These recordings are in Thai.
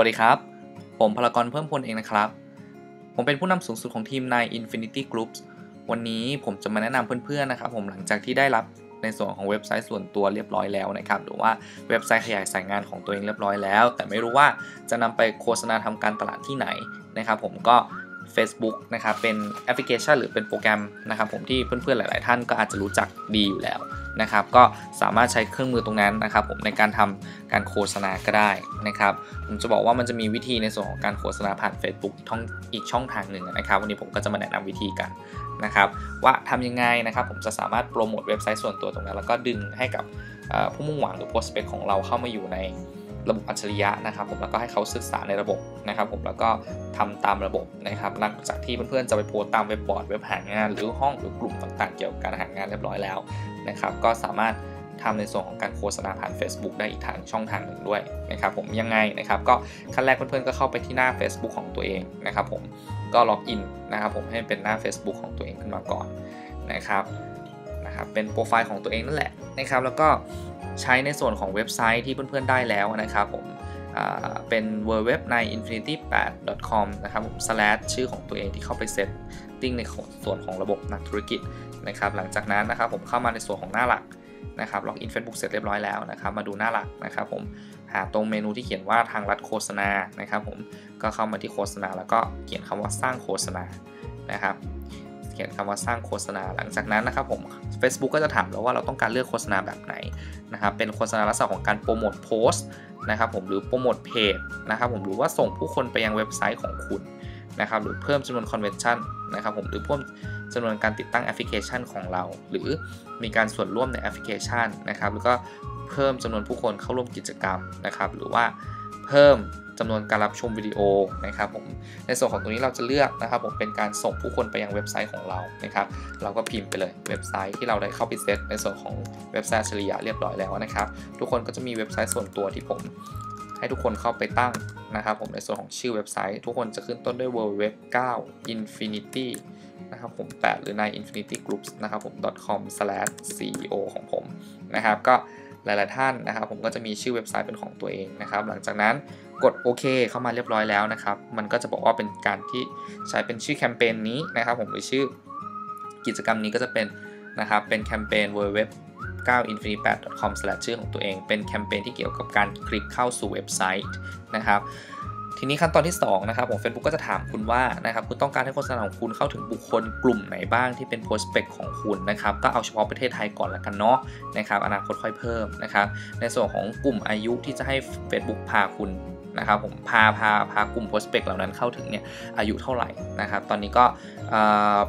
สวัสดีครับ ผมพลากรเพิ่มพลเองนะครับ ผมเป็นผู้นำสูงสุดของทีมใน Infinity Group วันนี้ผมจะมาแนะนำเพื่อนๆนะครับ ผมหลังจากที่ได้รับในส่วนของเว็บไซต์ส่วนตัวเรียบร้อยแล้วนะครับ หรือว่าเว็บไซต์ขยายสายงานของตัวเองเรียบร้อยแล้ว แต่ไม่รู้ว่าจะนำไปโฆษณาทำการตลาดที่ไหนนะครับ ผมก็ Facebook นะครับเป็นแอปพลิเคชันหรือเป็นโปรแกรมนะครับผมที่เพื่อนๆหลาย ๆ ท่านก็อาจจะรู้จักดีอยู่แล้ว นะครับ ก็สามารถใช้เครื่องมือตรงนั้นนะครับ ผมในการทำการโฆษณาก็ได้นะครับ ผมจะบอกว่ามันจะมีวิธีในส่วนของการโฆษณาผ่าน Facebook ท่องอีกช่องทางหนึ่งนะครับ วันนี้ผมก็จะมาแนะนำวิธีกันนะครับ ว่าทำยังไงนะครับ ผมจะสามารถโปรโมทเว็บไซต์ส่วนตัวตรงนั้น แล้วก็ดึงให้กับผู้มุ่งหวังหรือ prospect ของเราเข้ามาอยู่ใน ระบบอัจฉริยะนะครับ ผมแล้วก็ให้เขาศึกษาในระบบนะครับ ผมแล้วก็ทำตามระบบนะครับหลังจากที่เพื่อนๆจะไปโพสตามเว็บบอร์ดเว็บหางาน หรือห้องหรือกลุ่มต่างๆ เกี่ยวกับการหางานเรียบร้อยแล้วนะครับก็สามารถทำในส่วนของการโฆษณาผ่าน Facebook ได้อีกทางช่องทางหนึ่งด้วยนะครับผมยังไงนะครับก็ขั้นแรกเพื่อนๆก็เข้าไปที่หน้า Facebook ของตัวเองนะครับผมก็ล็อกอินนะครับผมให้เป็นหน้า Facebook ของตัวเองขึ้นมาก่อนนะครับนะครับเป็นโปรไฟล์ของตัวเองนั่นแหละนะครับแล้วก็ ใช้ในส่วนของเว็บไซต์ที่เพื่อนๆได้แล้วนะครับผมเป็น w w w ใน infinity8.com นะครับผม slash ชื่อของตัวเองที่เข้าไปเซตติ้งในส่วนของระบบนักธุรกิจนะครับหลังจากนั้นนะครับผมเข้ามาในส่วนของหน้าหลักนะครับล็อกอินเฟซบุ๊กเสร็จเรียบร้อยแล้วนะครับมาดูหน้าหลักนะครับผมหาตรงเมนูที่เขียนว่าทางรัฐโฆษณานะครับผมก็เข้ามาที่โฆษณาแล้วก็เขียนคำว่าสร้างโฆษณานะครับ ขียนคำว่าสร้างโฆษณา หลังจากนั้นนะครับผม Facebook ก็จะถามเราว่าเราต้องการเลือกโฆษณาแบบไหนนะครับเป็นโฆษณาลักษณะของการโปรโมทโพสต์นะครับผมหรือโปรโมทเพจนะครับผมหรือว่าส่งผู้คนไปยังเว็บไซต์ของคุณนะครับหรือเพิ่มจำนวนคอนเวนชั่นนะครับผมหรือเพิ่มจำนวนการติดตั้งแอปพลิเคชันของเรา หรือมีการส่วนร่วมในแอปพลิเคชันนะครับแล้วก็เพิ่มจำนวนผู้คนเข้าร่วมกิจกรรมนะครับหรือว่าเพิ่ม จำนวนการรับชมวิดีโอนะครับผมในส่วนของตรงนี้เราจะเลือกนะครับผมเป็นการส่งผู้คนไปยังเว็บไซต์ของเรานะครับ เราก็พิมพ์ไปเลยเว็บไซต์ที่เราได้เข้าไปเซตในส่วนของเว็บไซต์เฉลี่ยเรียบร้อยแล้วนะครับ ทุกคนก็จะมีเว็บไซต์ส่วนตัวที่ผมให้ทุกคนเข้าไปตั้งนะครับผมในส่วนของชื่อเว็บไซต์ ทุกคนจะขึ้นต้นด้วย www 9 infinity นะครับผม8หรือใน infinity groups นะครับผม .com/ceo ของผมนะครับ ก็ หลาย ๆ ท่านนะครับ ผมก็จะมีชื่อเว็บไซต์เป็นของตัวเองนะครับ หลังจากนั้นกดโอเคเข้ามาเรียบร้อยแล้วนะครับ มันก็จะบอกว่าเป็นการที่ใช้เป็นชื่อแคมเปญนี้นะครับ ผมหรือชื่อกิจกรรมนี้ก็จะเป็นนะครับเป็นแคมเปญ w w w 9 infinity8.com ชื่อของตัวเอง เป็นแคมเปญที่เกี่ยวกับการคลิกเข้าสู่เว็บไซต์นะครับ ทีนี้ขั้นตอนที่2นะครับผม Facebook ก็จะถามคุณว่านะครับคุณต้องการให้โฆษณาของคุณเข้าถึงบุคคลกลุ่มไหนบ้างที่เป็น prospect ของคุณนะครับก็เอาเฉพาะประเทศไทยก่อนละกันเนาะนะครับอนาคตค่อยเพิ่มนะครับในส่วนของกลุ่มอายุที่จะให้ Facebook พาคุณนะครับผมพาพาพากลุ่ม prospect เหล่านั้นเข้าถึงเนี่ยอายุเท่าไหร่นะครับตอนนี้ก็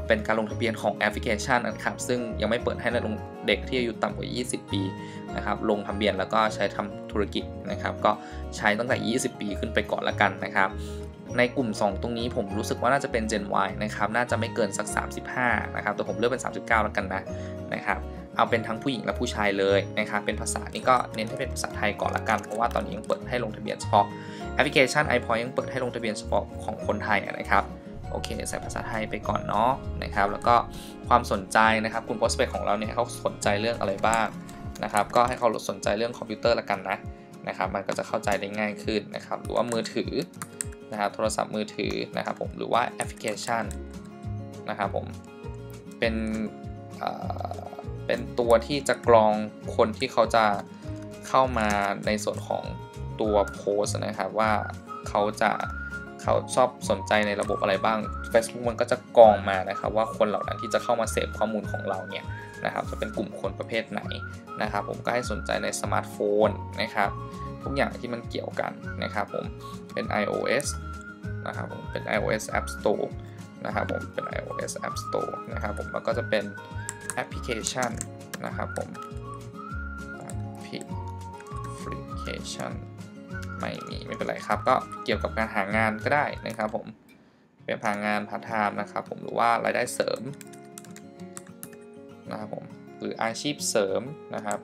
เป็นการลงทะเบียนของแอปพลิเคชันนะครับซึ่งยังไม่เปิดให้ลงเด็กที่อายุต่ำกว่า 20 ปี นะครับลงทะเบียนแล้วก็ใช้ทำธุรกิจนะครับก็ใช้ตั้งแต่ 20 ปีขึ้นไปก่อนละกันนะครับในกลุ่ม 2 ตรงนี้ผมรู้สึกว่าน่าจะเป็น Gen Y นะครับน่าจะไม่เกินสัก 35 นะครับแต่ผมเลือกเป็น 39 แล้วกันนะนะครับเอาเป็นทั้งผู้หญิงและผู้ชายเลยนะครับเป็นภาษานี่ก็เน้นให้เป็นภาษาไทยก่อนละกัน เพราะว่าตอนนี้ยังเปิดให้ลงทะเบียนเฉพาะแอปพลิเคชัน iPoint ยังเปิดให้ลงทะเบียนเฉพาะของคนไทยนะครับโอเคใส่ภาษาไทยไปก่อนเนาะนะครับแล้วก็ความสนใจนะครับคุณ prospect ของเราเนี่ยเขาสนใจเรื่องอะไรบ้าง นะครับก็ให้เขาสนใจเรื่องคอมพิวเตอร์ละกันนะนะครับมันก็จะเข้าใจได้ง่ายขึ้นนะครับหรือว่ามือถือนะครับโทรศัพท์มือถือนะครับผมหรือว่าแอปพลิเคชันนะครับผมเป็นเป็นตัวที่จะกรองคนที่เขาจะเข้ามาในส่วนของตัวโพสนะครับว่าเขาจะเขาชอบสนใจในระบบอะไรบ้าง Facebook มันก็จะกรองมานะครับว่าคนเหล่านั้นที่จะเข้ามาเสพข้อมูลของเราเนี่ย นะครับจะเป็นกลุ่มคนประเภทไหนนะครับผมก็ให้สนใจในสมาร์ทโฟนนะครับทุกอย่างที่มันเกี่ยวกันนะครับผมเป็น iOS นะครับผมเป็น iOS App Store นะครับผมเป็น iOS App Store นะครับผมแล้วก็จะเป็นแอปพลิเคชันนะครับผมแอปพลิเคชันไม่มีไม่เป็นไรครับ ก็เกี่ยวกับการหางานก็ได้นะครับผมเป็นหางานพาร์ทไทม์นะครับผมหรือว่ารายได้เสริม นะครับผมหรืออาชีพเสริมนะครับ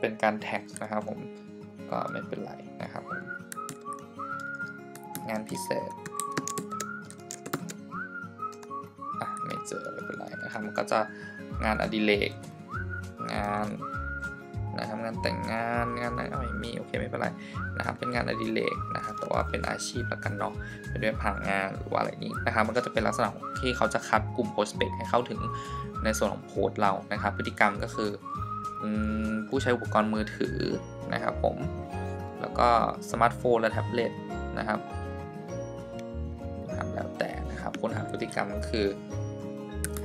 เป็นการแท็กนะครับผมก็ไม่เป็นไรนะครับผมงานพิเศษอะไม่เจอไม่เป็นไรนะครับมันก็จะงานอดิเรกงาน นะครับงานแต่งงานงานอะไรม่มีโอเคไม่เป็นไรนะครับเป็นงานอดิเรกนะครับแต่ว่าเป็นอาชีพละกันเนาะเป็นเว็บหางานหรือว่าอะไรนี้นะครับมันก็จะเป็นลักษณะที่เขาจะคัดกลุ่มโพสเปกให้เข้าถึงในส่วนของโพสต์เรานะครับ พฤติกรรมก็คือผู้ใช้อุปกรณ์มือถือนะครับผมแล้วก็สมาร์ทโฟนและแท็บเล็ตนะครับแล้วแต่นะครับค้นหาพฤติกรรมก็คือ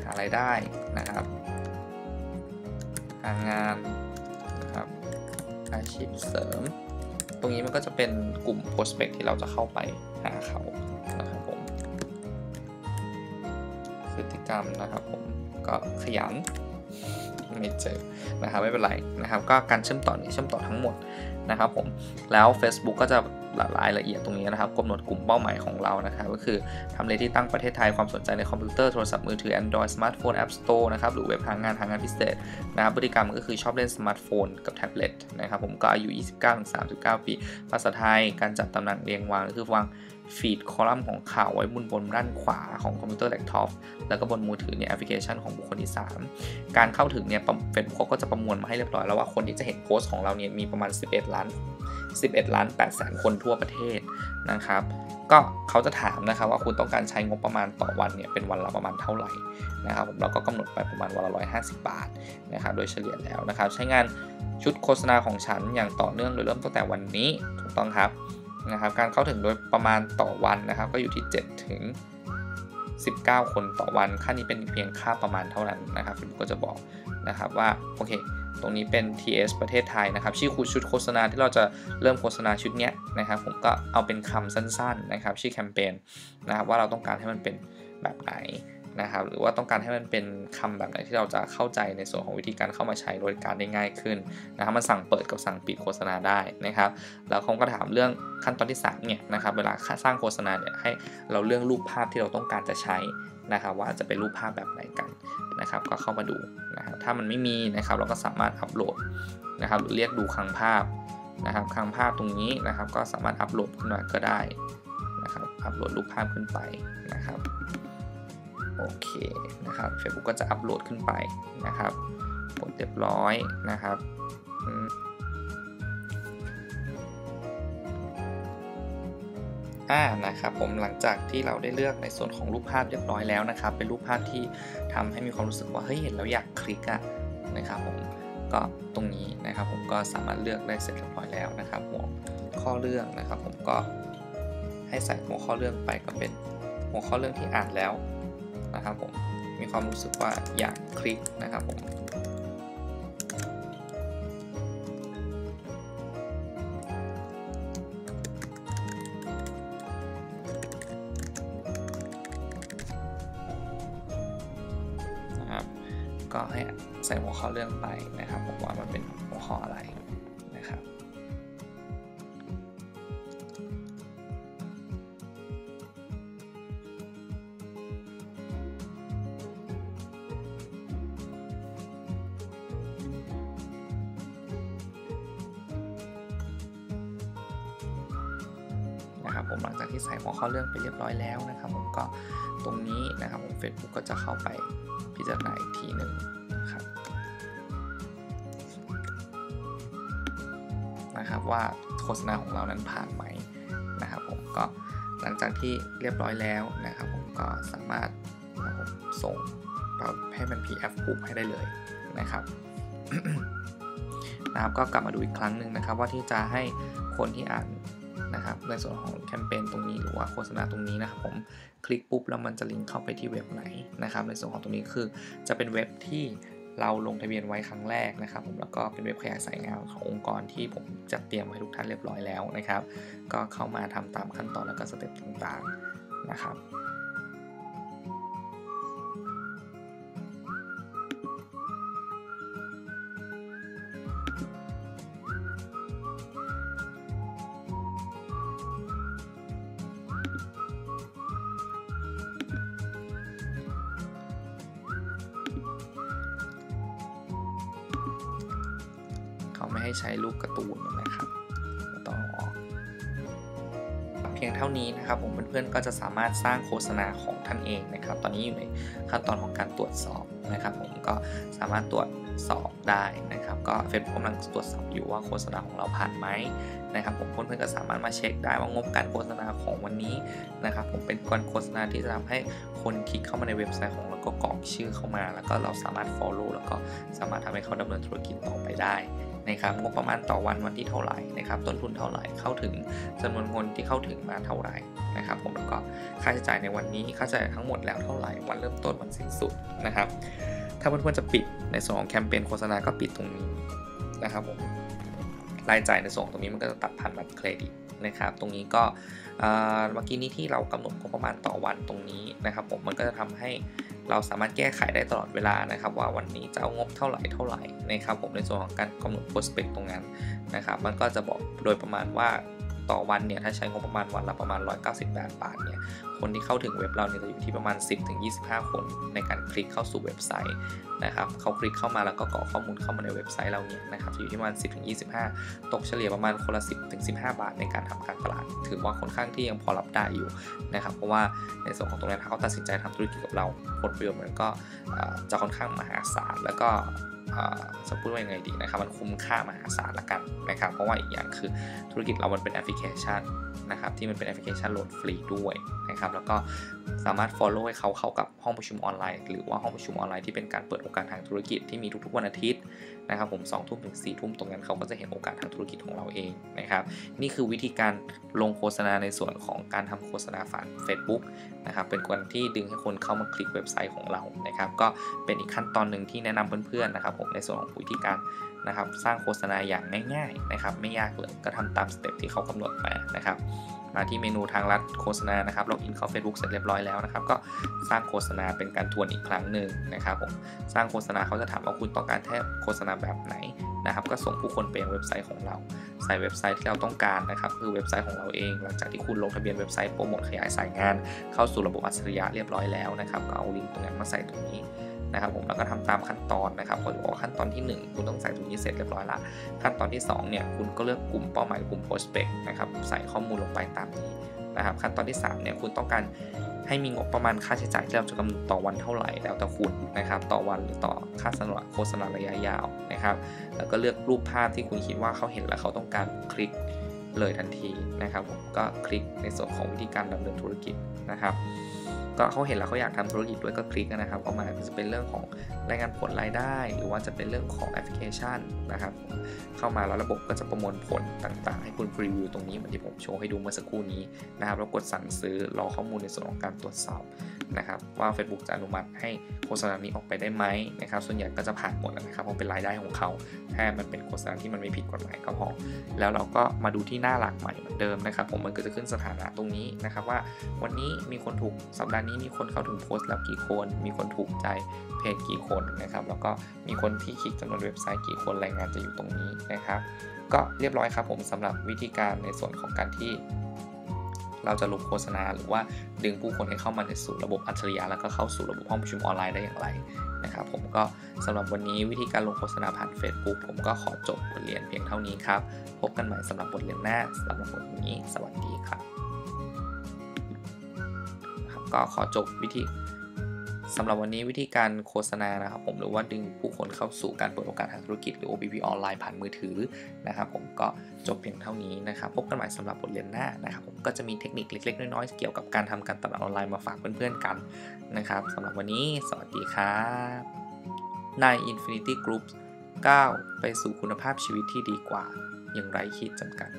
หารายได้นะครับ หางาน อาชีพเสริม ตรงนี้มันก็จะเป็นกลุ่ม prospect ที่เราจะเข้าไปหาเขานะครับผมพฤติกรรมนะครับผมก็ขยันไม่เจอนะครับไม่เป็นไรนะครับ ก็การเชื่อมต่อนี้เชื่อมต่อทั้งหมดนะครับผมแล้ว Facebook ก็จะ รายละเอียดตรงนี้นะครับกำหนดกลุ่มเป้าหมายของเรานะครับก็คือทำเลที่ตั้งประเทศไทยความสนใจในคอมพิวเตอร์โทรศัพท์มือถือ Android Smartphone App Store นะครับหรือเว็บหางานหางานพิเศษนะครับพฤติกรรมก็คือชอบเล่นสมาร์ทโฟนกับแท็บเล็ตนะครับผมก็อายุ 29-39 ปี ภาษาไทยการจัดตำแหน่งเรียงวางก็คือวางฟีดคอลัมน์ของข่าวไว้บนบนด้านขวาของคอมพิวเตอร์แล็ปท็อปแล้วก็บนมือถือเนี่ยแอปพลิเคชันของบุคคลที่ 3 การเข้าถึงเนี่ยเฟซบุ๊กก็จะประมวลมาให้เรียบร้อยแล้วว่าคนที่จะเห็นโพสต์ของเราเนี่ยมีประมาณ 11 ล้าน 11 ล้าน8แสนคนทั่วประเทศนะครับ ก็เขาจะถามนะครับว่าคุณต้องการใช้งบประมาณต่อวันเนี่ยเป็นวันละประมาณเท่าไหร่นะครับผมเราก็กำหนดไปประมาณวันละ 150 บาทนะครับโดยเฉลี่ยแล้วนะครับ ใช้งานชุดโฆษณาของฉันอย่างต่อเนื่องโดยเริ่มตั้งแต่วันนี้ถูกต้องครับนะครับ การเข้าถึงโดยประมาณต่อวันนะครับ ก็อยู่ที่ 7 ถึง 19 คนต่อวัน ค่านี้เป็นเพียงค่าประมาณเท่านั้นนะครับฟิก็จะบอกนะครับว่าโอเค ตรงนี้เป็น TS ประเทศไทยนะครับ ชื่อคูชุดโฆษณาที่เราจะเริ่มโฆษณาชุดนี้นะครับผมก็เอาเป็นคำสั้นๆนะครับ ชื่อแคมเปญนะครับว่าเราต้องการให้มันเป็นแบบไหน นะครับ หรือว่าต้องการให้มันเป็นคำแบบไหนที่เราจะเข้าใจในส่วนของวิธีการเข้ามาใช้บริการได้ง่ายขึ้นนะครับมันสั่งเปิดกับสั่งปิดโฆษณาได้นะครับแล้วเขาก็ถามเรื่องขั้นตอนที่3เนี่ยนะครับเวลาสร้างโฆษณาเนี่ยให้เราเลือกรูปภาพที่เราต้องการจะใช้นะครับว่าจะเป็นรูปภาพแบบไหนกันนะครับ ก็เข้ามาดูนะครับถ้ามันไม่มีนะครับ เราก็สามารถอัปโหลดนะครับหรือเรียกดูคลังภาพนะครับคลังภาพตรงนี้นะครับ ก็สามารถอัปโหลดขึ้นมาก็ได้นะครับอัปโหลดรูปภาพขึ้นไปนะครับ โอเคนะครับ Facebook ก็จะอัปโหลดขึ้นไปนะครับกดเรียบร้อยนะครับอ่านะครับผมหลังจากที่เราได้เลือกในส่วนของรูปภาพเรียบร้อยแล้วนะครับ เป็นรูปภาพที่ทำให้มีความรู้สึกว่าเฮ้ยเห็นแล้วอยากคลิกอะนะครับผมก็ตรงนี้นะครับ ผมก็สามารถเลือกได้เสร็จเรียบร้อยแล้วนะครับหัวข้อเรื่องนะครับ ผมก็ให้ใส่หัวข้อเรื่องไปก็เป็นหัวข้อเรื่องที่อ่านแล้ว นะครับผมมีความรู้สึกว่าอยากคลิกนะครับผมนะครับก็ให้ใส่หัวข้อเรื่องไปนะครับผมว่ามันเป็นหัวข้ออะไร ผมหลังจากที่ใส่หัวข้อเรื่องไปเรียบร้อยแล้วนะครับ ผมก็ตรงนี้นะครับผม Facebook ก็จะเข้าไปพิจารณาอีกทีหนึ่งนะครับนะครับว่าโฆษณาของเรานั้นผ่านไหมนะครับ ผมก็หลังจากที่เรียบร้อยแล้วนะครับ ผมก็สามารถนะครับส่งเราให้มัน PF ปุ๊บให้ได้เลยนะครับนะครับก็กลับมาดูอีกครั้งหนึ่งนะครับ ว่าที่จะให้คนที่อ่าน นะครับในส่วนของแคมเปญตรงนี้หรือว่าโฆษณาตรงนี้นะครับผมคลิกปุ๊บแล้วมันจะลิงก์เข้าไปที่เว็บไหนนะครับ ในส่วนของตรงนี้คือจะเป็นเว็บที่เราลงทะเบียนไว้ครั้งแรกนะครับผมแล้วก็เป็นเว็บขยายสายงานขององค์กรที่ผมจัดเตรียมไว้ทุกท่านเรียบร้อยแล้วนะครับ ก็เข้ามาทำตามขั้นตอนแล้วก็สเต็ปต่างๆนะครับ นะครับต้อออก เพียงเท่านี้นะครับ ผมเพื่อนๆก็จะสามารถสร้างโฆษณาของท่านเองนะครับ ตอนนี้อยู่ในขั้นตอนของการตรวจสอบนะครับ ผมก็สามารถตรวจสอบได้นะครับ ก็เฟซบุ๊กกำลังตรวจสอบอยู่ว่าโฆษณาของเราผ่านไหมนะครับ ผมเพื่อนๆก็สามารถมาเช็คได้ว่างบการโฆษณาของวันนี้นะครับ ผมเป็นการโฆษณาที่จะทำให้คนคลิกเข้ามาในเว็บไซต์ของเราก็กรอกชื่อเข้ามา แล้วก็เราสามารถ follow แล้วก็สามารถทำให้เขาดำเนินธุรกิจต่อไปได้ นะครับงบประมาณต่อวันวันที่เท่าไหร่นะครับต้นทุนเท่าไหร่เข้าถึงจำนวนคนที่เข้าถึงมาเท่าไหร่นะครับผมแล้วก็ค่าใช้จ่ายในวันนี้ค่าใช้จ่ายทั้งหมดแล้วเท่าไหร่วันเริ่มต้นวันสิ้นสุดนะครับ ถ้าเพื่อนๆจะปิดในส่วนของแคมเปญโฆษณาก็ปิดตรงนี้นะครับผมรายจ่ายในส่วนตรงนี้มันก็จะตัดผ่านบัตรเครดิตนะครับ ตรงนี้ก็เมื่อกี้นี้ที่เรากำหนดงบประมาณต่อวันตรงนี้นะครับ ผมมันก็จะทำให้ เราสามารถแก้ไขได้ตลอดเวลานะครับ ว่าวันนี้จะเอางบเท่าไหร่เท่าไหร่นะครับผมในส่วนของการกำหนดโปรสเปกตรงนั้นนะครับ มันก็จะบอกโดยประมาณว่า ต่อวันเนี่ยถ้าใช้งบประมาณวันละประมาณ 198 บาทเนี่ยคนที่เข้าถึงเว็บเราเนี่ยจะอยู่ที่ประมาณ 10-25 คนในการคลิกเข้าสู่เว็บไซต์นะครับเขาคลิกเข้ามาแล้วก็กรอกข้อมูลเข้ามาในเว็บไซต์เราเนี่ยนะครับอยู่ที่ประมาณ 10-25 ตกเฉลี่ยประมาณคนละ 10-15 บาทในการทำการตลาด ถือว่าค่อนข้างที่ยังพอรับได้อยู่นะครับเพราะว่าในส่วนของตรงนี้ถ้าเขาตัดสินใจทำธุรกิจกับเราผลประโยชน์มันก็จะค่อนข้างมหาศาลแล้วก็ จะพูดว่ายังไงดีนะครับมันคุ้มค่ามหาศาลละกันนะครับ เพราะว่าอีกอย่างคือธุรกิจเรามันเป็นแอปพลิเคชันนะครับที่มันเป็นแอปพลิเคชันโหลดฟรีด้วยนะครับแล้วก็ สามารถ follow ให้เขาเข้ากับห้องประชุมออนไลน์ หรือว่าห้องประชุมออนไลน์ที่เป็นการเปิดโอกาสทางธุรกิจที่มีทุกๆวันอาทิตย์นะครับผม2ทุ่มถึง4ทุ่มตรงนั้นเขาก็จะเห็นโอกาสทางธุรกิจของเราเองนะครับนี่คือวิธีการลงโฆษณาในส่วนของการทำโฆษณาผ่าน Facebook นะครับเป็นการที่ดึงให้คนเข้ามาคลิกเว็บไซต์ของเรานะครับก็เป็นอีกขั้นตอนหนึ่งที่แนะนำเพื่อนๆนะครับผมในส่วนของวิธีการนะครับสร้างโฆษณาอย่างง่ายๆนะครับไม่ยากเลยก็ทำตามสเต็ปที่เขากำหนดมานะครับ มาที่เมนูทางลัดโฆษณานะครับล็อกอินเข้า Facebook เสร็จเรียบร้อยแล้วนะครับ ก็สร้างโฆษณาเป็นการทวนอีกครั้งหนึ่งนะครับผมสร้างโฆษณาเขาจะถามว่าคุณต้องการแทบโฆษณาแบบไหนนะครับ ก็ส่งผู้คนไปยังเว็บไซต์ของเรา ใส่เว็บไซต์ที่เราต้องการนะครับ คือเว็บไซต์ของเราเอง หลังจากที่คุณลงทะเบียนเว็บไซต์โปรโมทขยายสายงาน เข้าสู่ระบบอัจฉริยะเรียบร้อยแล้วนะครับ ก็เอาลิงก์ตรงนั้นมาใส่ตรงนี้ นะครับผมแล้วก็ทำตามขั้นตอนนะครับเขาบอกขั้นตอนที่ 1 คุณต้องใส่ตรงนี้เสร็จเรียบร้อยละขั้นตอนที่2เนี่ยคุณก็เลือกกลุ่มเป้าหมายกลุ่ม prospect นะครับใส่ข้อมูลลงไปตามนี้นะครับขั้นตอนที่3เนี่ยคุณต้องการให้มีงบประมาณค่าใช้จ่ายที่เราจะกำหนดต่อวันเท่าไหร่แล้วแต่คุณนะครับ ต่อวันหรือต่อค่าสนโฆษณาระยะยาวนะครับ แล้วก็เลือกรูปภาพที่คุณคิดว่าเขาเห็นแล้วเขาต้องการคลิกเลยทันทีนะครับผมก็คลิกในส่วนของวิธีการดำเนินธุรกิจนะครับ ก็เขาเห็นแล้วเขาอยากทำธุรกิจด้วยก็คลิกนะครับเข้ามาจะเป็นเรื่องของรายงานผลรายได้ หรือว่าจะเป็นเรื่องของแอปพลิเคชันนะครับ เข้ามาแล้วระบบก็จะประมวลผลต่างๆ ให้คุณรีวิวตรงนี้เหมือนที่ผมโชว์ให้ดูเมื่อสักครู่นี้นะครับแล้วกดสั่งซื้อรอข้อมูลในส่วนของการตรวจสอบ นะครับว่า Facebook จะอนุมัติให้โฆษณานี้ออกไปได้ไหมนะครับส่วนใหญ่ก็จะผ่านหมดนะครับเพราะเป็นรายได้ของเขาแค่มันเป็นโฆษณาที่มันไม่ผิดกฎหมายก็พอแล้วเราก็มาดูที่หน้าหลักใหม่เหมือนเดิมนะครับผมมันก็จะขึ้นสถานะตรงนี้นะครับว่าวันนี้มีคนถูกสัปดาห์นี้มีคนเข้าถึงโพสต์แล้วกี่คน มีคนถูกใจเพจกี่คนนะครับแล้วก็มีคนที่คลิกจำนวนเว็บไซต์กี่คนรายงานจะอยู่ตรงนี้นะครับก็เรียบร้อยครับผมสำหรับวิธีการในส่วนของการที่ เราจะลงโฆษณา หรือว่าดึงผู้คนให้เข้ามาในสู่ระบบอัจฉริยะแล้วก็เข้าสู่ระบบห้องประชุมออนไลน์ได้อย่างไรนะครับผมก็สำหรับวันนี้วิธีการลงโฆษณาผ่าน Facebook ผมก็ขอจบบทเรียนเพียงเท่านี้ครับ พบกันใหม่สำหรับบทเรียนหน้าสำหรับบทนี้ สวัสดีครับก็ขอจบวิธี สำหรับวันนี้วิธีการโฆษณานะครับผมหรือว่าดึงผู้คนเข้าสู่การเปิดโอกาสทางธุรกิจหรือ OBP ออนไลน์ผ่านมือถือนะครับผมก็จบเพียงเท่านี้นะครับพบกันใหม่สำหรับบทเรียนหน้านะครับผมก็จะมีเทคนิคเล็กๆ น้อยๆ เกี่ยวกับการทำการตลาดออนไลน์มาฝากเพื่อนๆกันนะครับสำหรับวันนี้สวัสดีครับใน Infinity Group ก้าวไปสู่คุณภาพชีวิตที่ดีกว่า อย่างไรขีดจำกัด